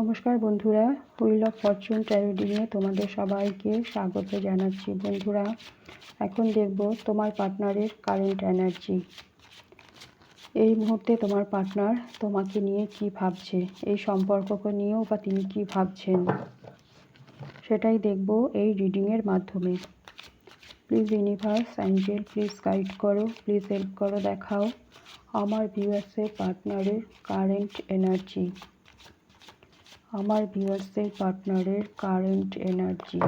নমস্কার বন্ধুরা wheel of fortune ট্র্যাভেডিংয়ে তোমাদের সবাইকে স্বাগত জানাচ্ছি। বন্ধুরা, এখন দেখব তোমার পার্টনারের কারেন্ট এনার্জি এই মুহূর্তে তোমার পার্টনার তোমাকে নিয়ে কি ভাবছে, এই সম্পর্ককে নিয়েও বা তিনি কি ভাবছেন, সেটাই দেখব এই রিডিংয়ের মাধ্যমে। Please universe angel please guide করো প্লিজ হেল্প করো, দেখাও। আমার ভিউয়ার্সের পার্টনারের কারেন্ট এনার্জি আমার ভিউয়ার্সের পার্টনারের current energy.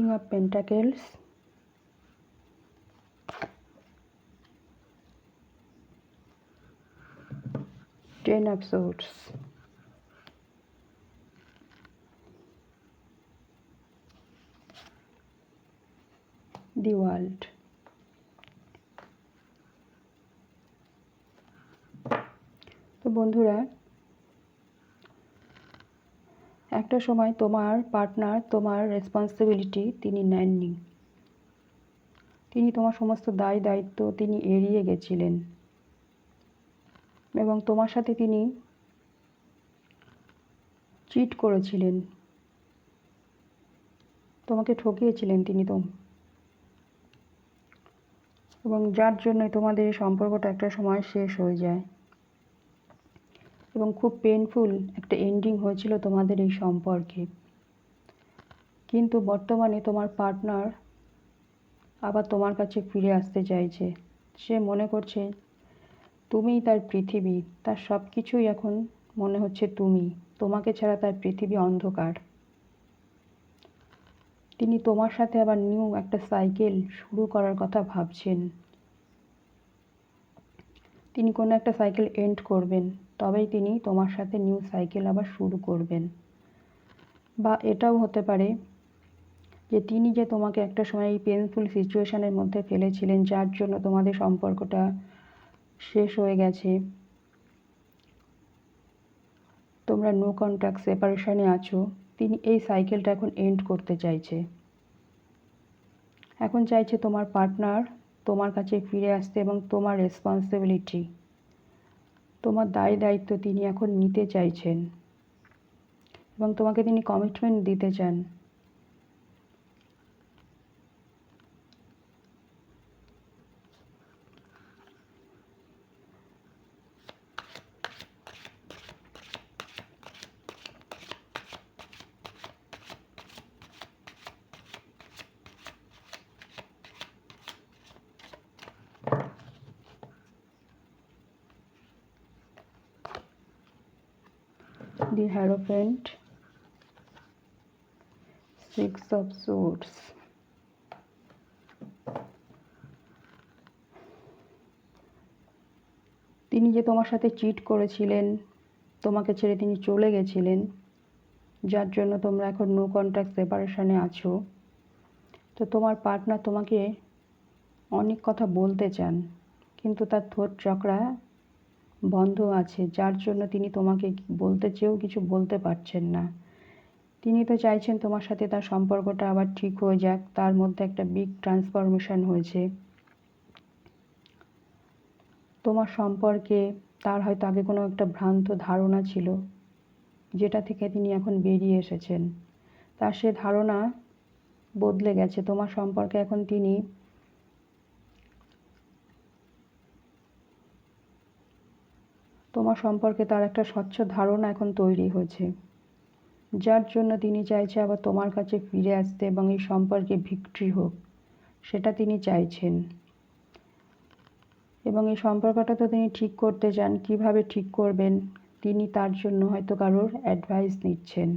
King of Pentacles, Ten of Swords, the World. তো বন্ধুরা একটা সময় তোমার পার্টনার তোমার রেসপন্সিবিলিটি তিনি নেননি। তিনি তোমার সমস্ত দায় দায়িত্ব তিনি এড়িয়ে গেছিলেন। এবং তোমার সাথে তিনি চিট করেছিলেন। তোমাকে ঠকিয়েছিলেন তিনি তো। এবং যার জন্য তোমাদের সম্পর্কটা একটা সময় শেষ হয়ে যায়। এবং খুব পেনফুল একটা এন্ডিং হয়েছিল তোমাদের এই সম্পর্কে। কিন্তু বর্তমানে তোমার পার্টনার আবার তোমার কাছে ফিরে আসতে চাইছে। সে মনে করছে, তুমিই তার পৃথিবী, তার সব কিছুই এখন মনে হচ্ছে তুমি। তোমাকে ছাড়া তার পৃথিবী অন্ধকার। তিনি তোমার সাথে আবার নিউ একটা সাইকেল শুরু করার কথা ভাবছেন। তিনি কোনো একটা সাইকেল এন্ড করবেন, তবেই তিনি তোমার সাথে নিউ সাইকেল আবার শুরু করবেন। বা এটাও হতে পারে যে তিনি যে তোমাকে একটা সময় এই পেনফুল সিচুয়েশানের মধ্যে ফেলেছিলেন, যার জন্য তোমাদের সম্পর্কটা শেষ হয়ে গেছে। তোমরা নো কন্ট্যাক্ট সেপারেশনে আছো, তিনি এই সাইকেলটা এখন এন্ড করতে চাইছে। এখন চাইছে তোমার পার্টনার তোমার কাছে ফিরে আসতে এবং তোমার রেসপন্সিবিলিটি তোমার দায় দায়িত্ব তিনি এখন নিতে চাইছেন এবং তোমাকে তিনি কমিটমেন্ট দিতে চান। The Hierophant, Six of Swords. তিনি যে তোমার সাথে চিট করেছিলেন তোমাকে ছেড়ে তিনি চলে গেছিলেন যার জন্য তোমরা এখন নো কন্ট্যাক্ট সেপারেশনে আছো তো তোমার পার্টনার তোমাকে অনেক কথা বলতে চান কিন্তু তার থোট চক্রা বন্ধ আছে, যার জন্য তিনি তোমাকে বলতে চেয়েও কিছু বলতে পারছেন না। তিনি তো চাইছেন তোমার সাথে তার সম্পর্কটা আবার ঠিক হয়ে যাক, তার মধ্যে একটা বিগ ট্রান্সফরমেশন হয়েছে। তোমার সম্পর্কে তার হয়তো আগে কোনো একটা ভ্রান্ত ধারণা ছিল, যেটা থেকে তিনি এখন বেরিয়ে এসেছেন। তার সে ধারণা বদলে গেছে। তোমার সম্পর্কে এখন তিনি তোমার সম্পর্কে তার একটা স্বচ্ছ ধারণা এখন তৈরি হয়েছে। যার জন্য তিনি চাইছে আবার তোমার কাছে ফিরে আসতে এবং এই সম্পর্কে ভিক্টরি হোক, সেটা তিনি চাইছেন। এবং এই সম্পর্কটা তো তিনি ঠিক করতে চান, কীভাবে ঠিক করবেন? তিনি তার জন্য হয়তো কারোর অ্যাডভাইস নিচ্ছেন।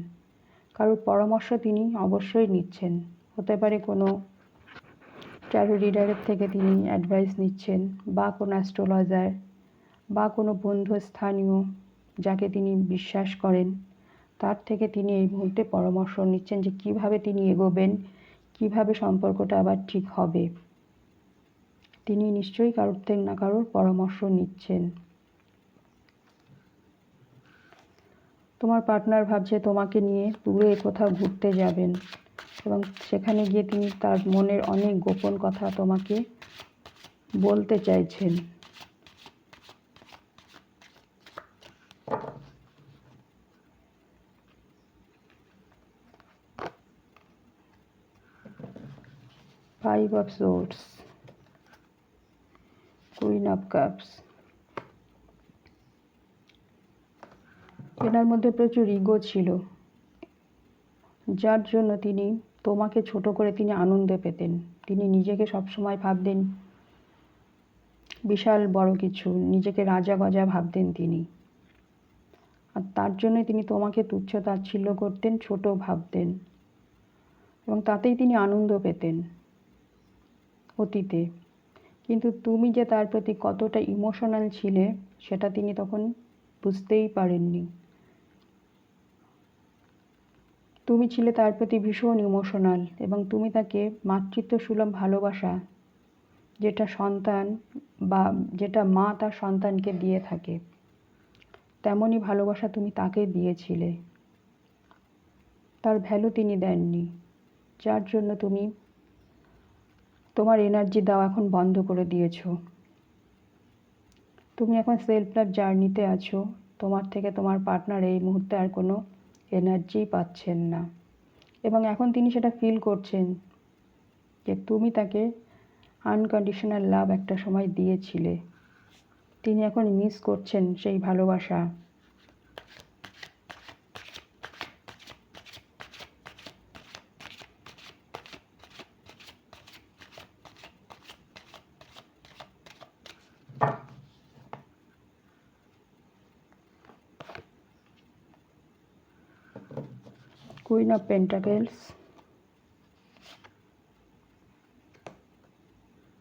কারোর পরামর্শ তিনি অবশ্যই নিচ্ছেন। হতে পারে কোনো ট্যারো রিডারের থেকে তিনি অ্যাডভাইস নিচ্ছেন বা কোনো অ্যাস্ট্রোলজার বা কোনো বন্ধু স্থানীয় যাকে তিনি বিশ্বাস করেন, তার থেকে তিনি এই মুহূর্তে পরামর্শ নিচ্ছেন যে কীভাবে তিনি এগোবেন, কীভাবে সম্পর্কটা আবার ঠিক হবে। তিনি নিশ্চয়ই কারোর থেকে না কারোর পরামর্শ নিচ্ছেন। তোমার পার্টনার ভাবছে তোমাকে নিয়ে দূরে কোথাও ঘুরতে যাবেন এবং সেখানে গিয়ে তিনি তার মনের অনেক গোপন কথা তোমাকে বলতে চাইছেন। Five of swords queen of cups এনার মধ্যে প্রচুর ইগো ছিল। যার জন্য তিনি, তোমাকে ছোট করে তিনি আনন্দে পেতেন। তিনি নিজেকে সবসময় ভাবতেন, বিশাল বড় কিছু। নিজেকে রাজা গজা ভাবতেন তিনি। আর তার জন্য তিনি তোমাকে তুচ্ছ তাচ্ছিল্য করতেন, ছোট ভাবতেন। এবং তাতেই তিনি আনন্দ পেতেন। অতীতে কিন্তু তুমি যে তার প্রতি কতটা ইমোশনাল ছিলে, সেটা তিনি তখন বুঝতেই পারেননি। তুমি ছিলে তার প্রতি ভীষণ ইমোশনাল এবং তুমি তাকে মাতৃত্ব সুলভ ভালোবাসা, যেটা সন্তান বা যেটা মা তার সন্তানকে দিয়ে থাকে, তেমনই ভালোবাসা তুমি তাকে দিয়েছিলে। তার ভ্যালু তিনি দেননি, যার জন্য তুমি এনার্জি দেওয়া এখন বন্ধ করে দিয়েছ। তুমি এখন সেলফ লাভ জার্নিতে আছো। তোমার থেকে তোমার পার্টনার এই মুহূর্তে আর কোনো এনার্জি পাচ্ছেন না। এবং এখন তিনি সেটা ফিল করছেন যে তুমি তাকে আনকন্ডিশনাল লাভ একটা সময় দিয়েছিলে। তিনি এখন মিস করছেন সেই ভালোবাসা। Queen of Pentacles,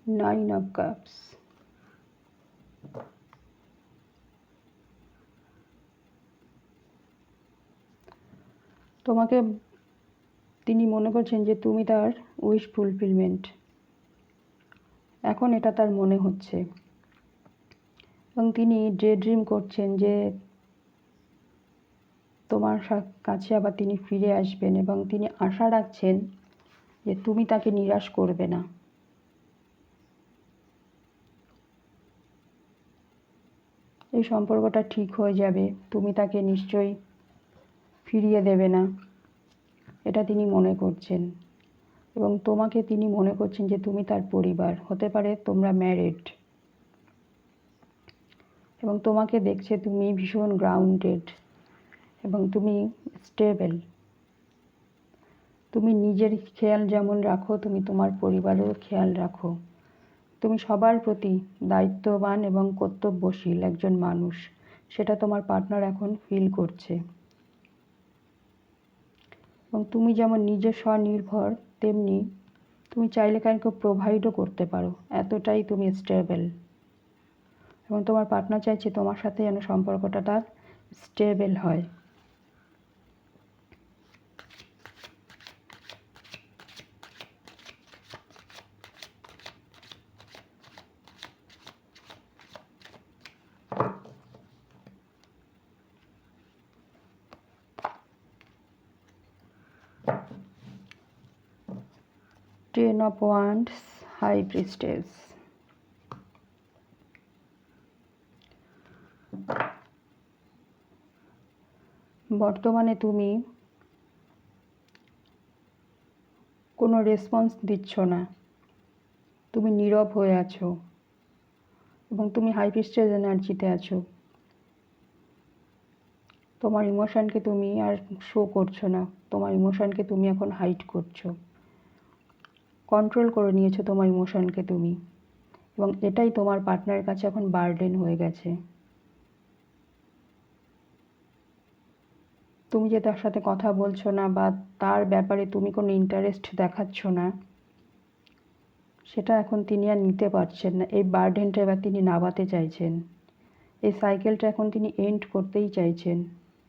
Nine of Cups, তোমাকে তিনি মনে করছেন যে তুমি তার উইশ ফুলফিলমেন্ট এখন এটা তার মনে হচ্ছে। এবং তিনি ডে ড্রিম করছেন যে তোমার কাছে আবার তিনি ফিরে আসবেন এবং তিনি আশা রাখছেন যে তুমি তাকে নিরাশ করবে না। এই সম্পর্কটা ঠিক হয়ে যাবে। তুমি তাকে নিশ্চয়ই ফিরিয়ে দেবে না। এটা তিনি মনে করছেন। এবং তোমাকে তিনি মনে করছেন যে তুমি তার পরিবার। হতে পারে তোমরা ম্যারিড এবং তোমাকে দেখছে তুমি ভীষণ গ্রাউন্ডেড এবং তুমি স্টেবল তুমি নিজের খেয়াল যেমন রাখো, তুমি তোমার পরিবারেরও খেয়াল রাখো। তুমি সবার প্রতি দায়িত্ববান এবং কর্তব্যশীল একজন মানুষ। সেটা তোমার পার্টনার এখন ফিল করছে। এবং তুমি যেমন নিজে স্বনির্ভর, তেমনি তুমি চাইলে কাউকে প্রোভাইডও করতে পারো। এতটাই তুমি স্টেবল এবং তোমার পার্টনার চাইছে তোমার সাথে যেন সম্পর্কটা তার স্টেবল হয়। Ten of Wands, High Priestess. বর্তমানে তুমি কোনো রেসপন্স দিচ্ছ না। তুমি নীরব হয়ে আছো এবং তুমি হাই প্রিস্টেজ এনার্জিতে আছো। তোমার ইমোশনকে তুমি আর শো করছ না। তোমার ইমোশনকে তুমি এখন হাইড করছ। কন্ট্রোল করে নিয়েছো তোমার ইমোশনকে তুমি। এবং এটাই তোমার পার্টনারের কাছে এখন বার্ডেন হয়ে গেছে। তুমি যে তার সাথে কথা বলছো না বা তার ব্যাপারে তুমি কোনো ইন্টারেস্ট দেখাচ্ছ না, সেটা এখন তিনি আর নিতে পারছেন না। এই বার্ডেনটা এবার তিনি নাবাতে চাইছেন। এই সাইকেলটা এখন তিনি এন্ড করতেই চাইছেন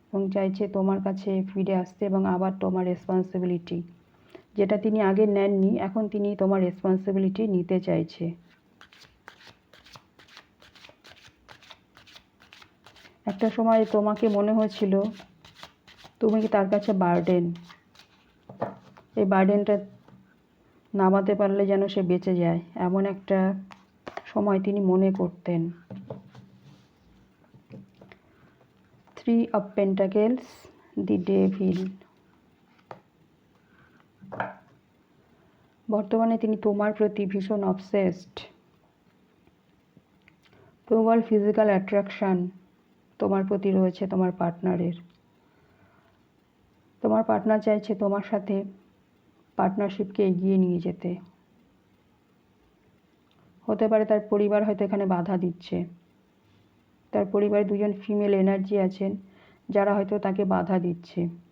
এবং চাইছে তোমার কাছে ফিরে আসতে এবং আবার তোমার রেসপন্সিবিলিটি যেটা তিনি আগে নেননি, এখন তিনি তোমার রেসপন্সিবিলিটি নিতে চাইছে। একটা সময় তোমাকে মনে হয়েছিল, তুমি কি তার কাছে বার্ডেন এই বার্ডেনটা নামাতে পারলে যেন সে বেঁচে যায়, এমন একটা সময় তিনি মনে করতেন। Three of pentacles the devil বর্তমানে তিনি তোমার প্রতি ভীষণ অবসেসড প্রবল ফিজিক্যাল অ্যাট্রাকশান তোমার প্রতি রয়েছে, তোমার পার্টনারের তোমার পার্টনার চাইছে তোমার সাথে পার্টনারশিপকে এগিয়ে নিয়ে যেতে। হতে পারে তার পরিবার হয়তো এখানে বাধা দিচ্ছে। তার পরিবারে দুজন ফিমেল এনার্জি আছেন, যারা হয়তো তাকে বাধা দিচ্ছে।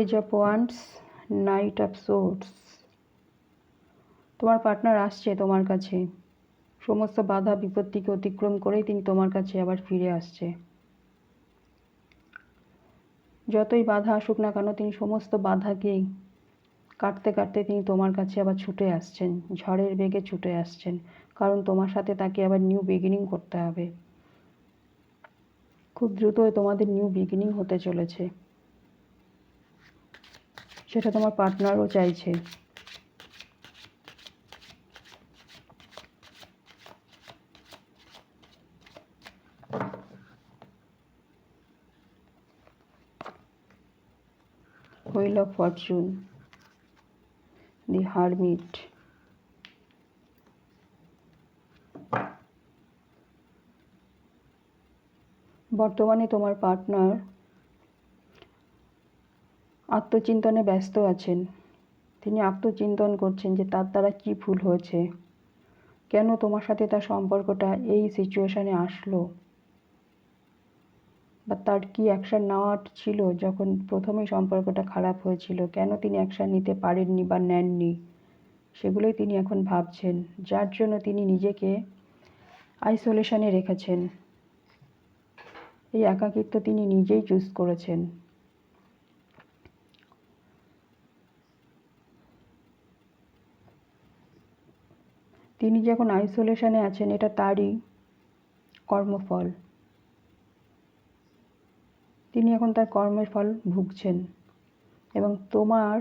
Page of wands knight of swords তোমার পার্টনার আসছে তোমার কাছে। সমস্ত বাধা বিপত্তিকে অতিক্রম করেই তিনি তোমার কাছে আবার ফিরে আসছে। যতই বাধা আসুক না কেন, তিনি সমস্ত বাধাকেই কাটতে কাটতে তিনি তোমার কাছে আবার ছুটে আসছেন। ঝড়ের বেগে ছুটে আসছেন। কারণ তোমার সাথে তাকে আবার নিউ বিগিনিং করতে হবে। খুব দ্রুতই তোমাদের নিউ বিগিনিং হতে চলেছে। সেটা তোমার পার্টনারও চাইছে। Wheel of fortune the hermit বর্তমানে তোমার পার্টনার আত্মচিন্তনে ব্যস্ত আছেন। তিনি আত্মচিন্তন করছেন যে তার দ্বারা কী ভুল হয়েছে। কেন তোমার সাথে তার সম্পর্কটা এই সিচুয়েশানে আসলো? বা তার কি অ্যাকশান নেওয়ার ছিল যখন প্রথমেই সম্পর্কটা খারাপ হয়েছিল? কেন তিনি অ্যাকশান নিতে পারেননি বা নেননি? সেগুলোই তিনি এখন ভাবছেন। যার জন্য তিনি নিজেকে আইসোলেশনে রেখেছেন। এই একাকিত্ব তিনি নিজেই চুজ করেছেন। তিনি যখন আইসোলেশনে আছেন, এটা তারই কর্মফল। তিনি এখন তার কর্মের ফল ভুগছেন। এবং তোমার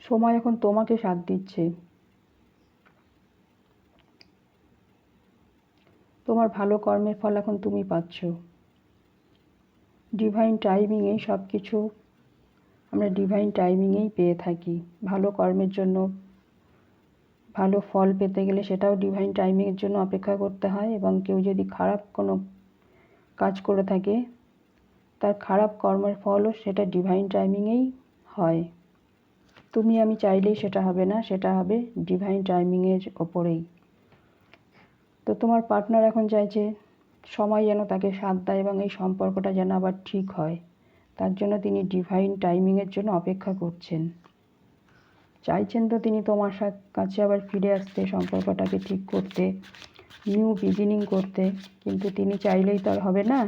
সময় এখন তোমাকে সাথ দিচ্ছে। তোমার ভালো কর্মের ফল এখন তুমি পাচ্ছ। ডিভাইন টাইমিংয়ে সব কিছু আমরা ডিভাইন টাইমিংয়েই পেয়ে থাকি। ভালো কর্মের জন্য, ভালো ফল পেতে গেলে সেটাও ডিভাইন টাইমিংয়ের জন্য অপেক্ষা করতে হয় এবং কেউ যদি খারাপ কোনো কাজ করে থাকে, তার খারাপ কর্মের ফলও সেটা ডিভাইন টাইমিংয়েই হয়। তুমি আমি চাইলেই সেটা হবে না, সেটা হবে ডিভাইন টাইমিংয়ের ওপরেই। তো তোমার পার্টনার এখন চাইছে সময় যেন তাকে সাথ দেয় এবং এই সম্পর্কটা যেন আবার ঠিক হয়। তার জন্য তিনি ডিভাইন টাইমিংয়ের জন্য অপেক্ষা করছেন। চাইছেন তো তিনি তোমার কাছে আবার ফিরে আসতে, সম্পর্কটাকে ঠিক করতে নিউ বিগিনিং করতে, কিন্তু তিনি চাইলেই তো আর হবে না।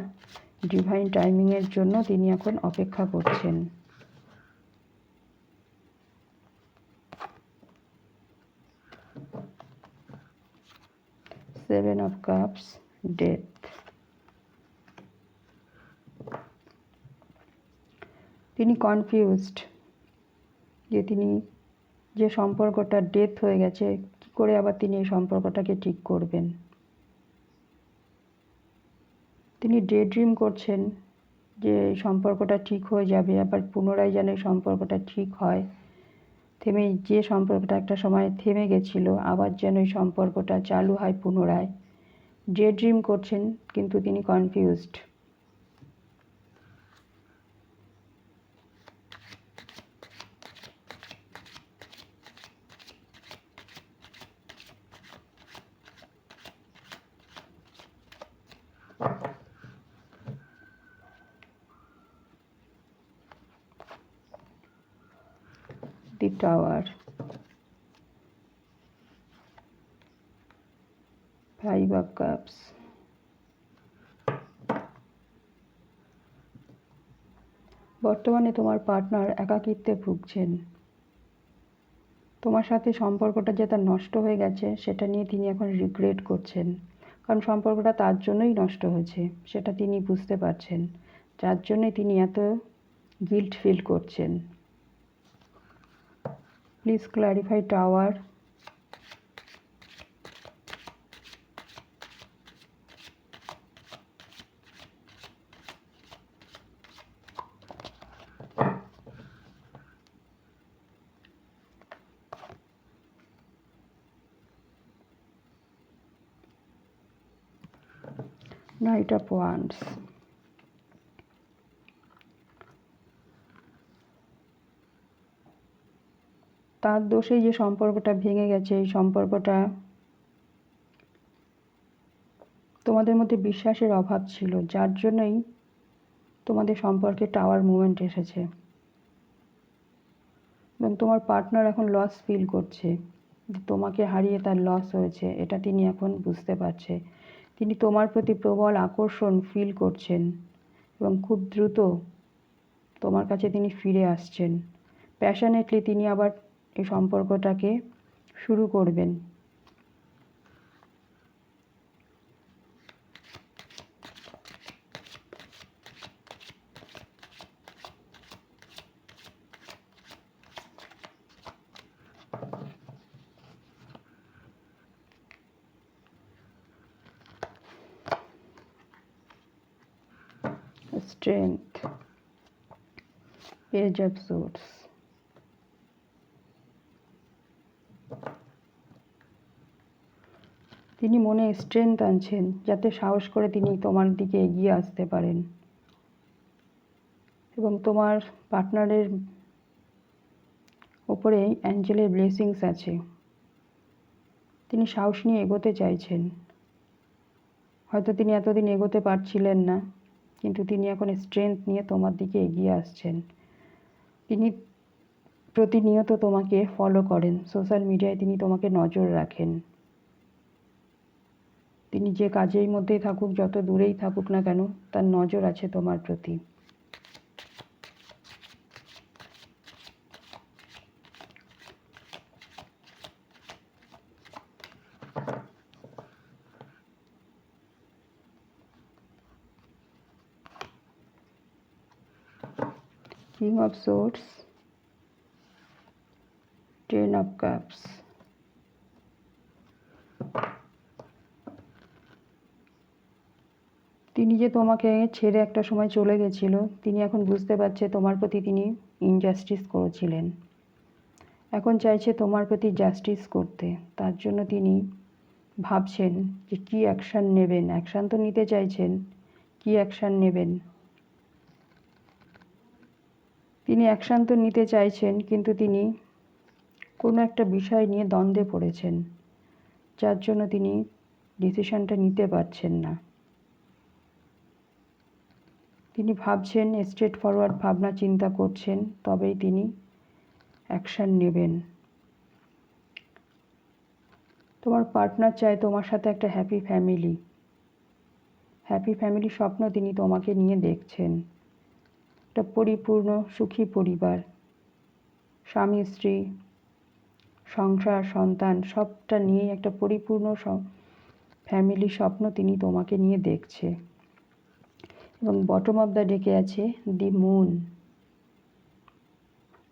ডিভাইন টাইমিংয়ের জন্য তিনি এখন অপেক্ষা করছেন। সেভেন অফ কাপস ডেথ তিনি কনফিউজড যে তিনি যে সম্পর্কটা ডেথ হয়ে গেছে, কী করে আবার তিনি এই সম্পর্কটাকে ঠিক করবেন? তিনি ডে ড্রিম করছেন যে এই সম্পর্কটা ঠিক হয়ে যাবে, আবার পুনরায় যেন এই সম্পর্কটা ঠিক হয়। থেমে যে সম্পর্কটা একটা সময় থেমে গেছিল, আবার যেন এই সম্পর্কটা চালু হয় পুনরায়। ডে ড্রিম করছেন, কিন্তু তিনি confused tower five of cups বর্তমানে তোমার পার্টনার একাকিত্বে ভুগছেন। তোমার সাথে সম্পর্কটা যে তার নষ্ট হয়ে গেছে, সেটা নিয়ে তিনি এখন রিগ্রেট করছেন। কারণ সম্পর্কটা তার জন্যই নষ্ট হয়েছে, সেটা তিনি বুঝতে পারছেন। যার জন্যই তিনি এত গিল্ট ফিল করছেন। Please clarify tower. Knight of Wands. তার দোষেই যে সম্পর্কটা ভেঙে গেছে, এই সম্পর্কটা তোমাদের মধ্যে বিশ্বাসের অভাব ছিল, যার জন্যই তোমাদের সম্পর্কে টাওয়ার মুভমেন্ট এসেছে। এবং তোমার পার্টনার এখন লস ফিল করছে তোমাকে হারিয়ে তার লস হয়েছে, এটা তিনি এখন বুঝতে পারছে। তিনি তোমার প্রতি প্রবল আকর্ষণ ফিল করছেন এবং খুব দ্রুত তোমার কাছে তিনি ফিরে আসছেন। প্যাশনেটলি তিনি আবার এই সম্পর্কটাকে শুরু করবেন strength page of swords তিনি মনে স্ট্রেংথ আনছেন, যাতে সাহস করে তিনি তোমার দিকে এগিয়ে আসতে পারেন। এবং তোমার পার্টনারের ওপরে অ্যাঞ্জেলের ব্লেসিংস আছে। তিনি সাহস নিয়ে এগোতে চাইছেন। হয়তো তিনি এতদিন এগোতে পারছিলেন না, কিন্তু তিনি এখন স্ট্রেংথ নিয়ে তোমার দিকে এগিয়ে আসছেন। তিনি প্রতিনিয়ত তোমাকে ফলো করেন। সোশ্যাল মিডিয়ায় তিনি তোমাকে নজর রাখেন। তিনি যে কাজের মধ্যেই থাকুক যত দূরেই থাকুক না কেন তার নজর আছে তোমার প্রতি King of Swords, Ten of Cups. তিনি যে তোমাকে ছেড়ে একটা সময় চলে গেছিল, তিনি এখন বুঝতে পারছে তোমার প্রতি তিনি ইনজাস্টিস করেছিলেন। এখন চাইছে তোমার প্রতি জাস্টিস করতে। তার জন্য তিনি ভাবছেন যে কী অ্যাকশান নেবেন। অ্যাকশান তো নিতে চাইছেন। কী অ্যাকশান নেবেন? তিনি অ্যাকশান তো নিতে চাইছেন, কিন্তু তিনি কোনো একটা বিষয় নিয়ে দ্বন্দ্বে পড়েছেন, যার জন্য তিনি ডিসিশনটা নিতে পারছেন না। তিনি ভাবছেন স্ট্রেট ফরওয়ার্ড ভাবনা চিন্তা করছেন, তবেই তিনি অ্যাকশান নেবেন। তোমার পার্টনার চায় তোমার সাথে একটা হ্যাপি ফ্যামিলি। হ্যাপি ফ্যামিলি স্বপ্ন তিনি তোমাকে নিয়ে দেখছেন। একটা পরিপূর্ণ, সুখী পরিবার। স্বামী, স্ত্রী, সংসার, সন্তান, সবটা নিয়ে একটা পরিপূর্ণ ফ্যামিলি স্বপ্ন তিনি তোমাকে নিয়ে দেখছে। এবং বটম অফ দ্য ডেকে আছে দি মুন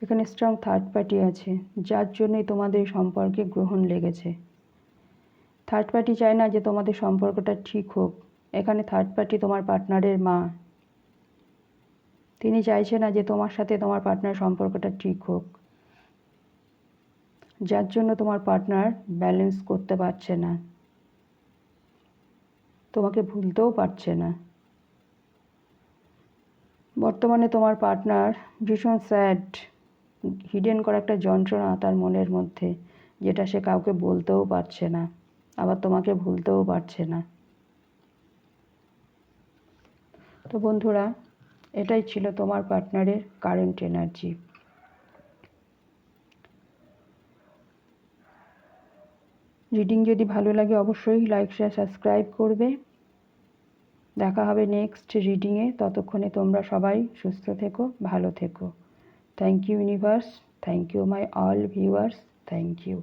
এখানে স্ট্রং থার্ড পার্টি আছে, যার জন্যই তোমাদের সম্পর্কে গ্রহণ লেগেছে। থার্ড পার্টি চায় না যে তোমাদের সম্পর্কটা ঠিক হোক। এখানে থার্ড পার্টি তোমার পার্টনারের মা। তিনি চাইছে না যে তোমার সাথে তোমার পার্টনার সম্পর্কটা ঠিক হোক। যার জন্য তোমার পার্টনার ব্যালেন্স করতে পারছে না। তোমাকে ভুলতেও পারছে না। বর্তমানে তোমার পার্টনার ভীষণ স্যাড হিডেন করা একটা যন্ত্রণা তার মনের মধ্যে, যেটা সে কাউকে বলতেও পারছে না, আবার তোমাকে ভুলতেও পারছে না। তো বন্ধুরা, এটাই ছিল তোমার পার্টনারের কারেন্ট এনার্জি রিডিং যদি ভালো লাগে, অবশ্যই লাইক শেয়ার সাবস্ক্রাইব করবে। দেখা হবে নেক্সট রিডিংয়ে ততক্ষণে তোমরা সবাই সুস্থ থেকো, ভালো থেকো। Thank you universe thank you my all viewers thank you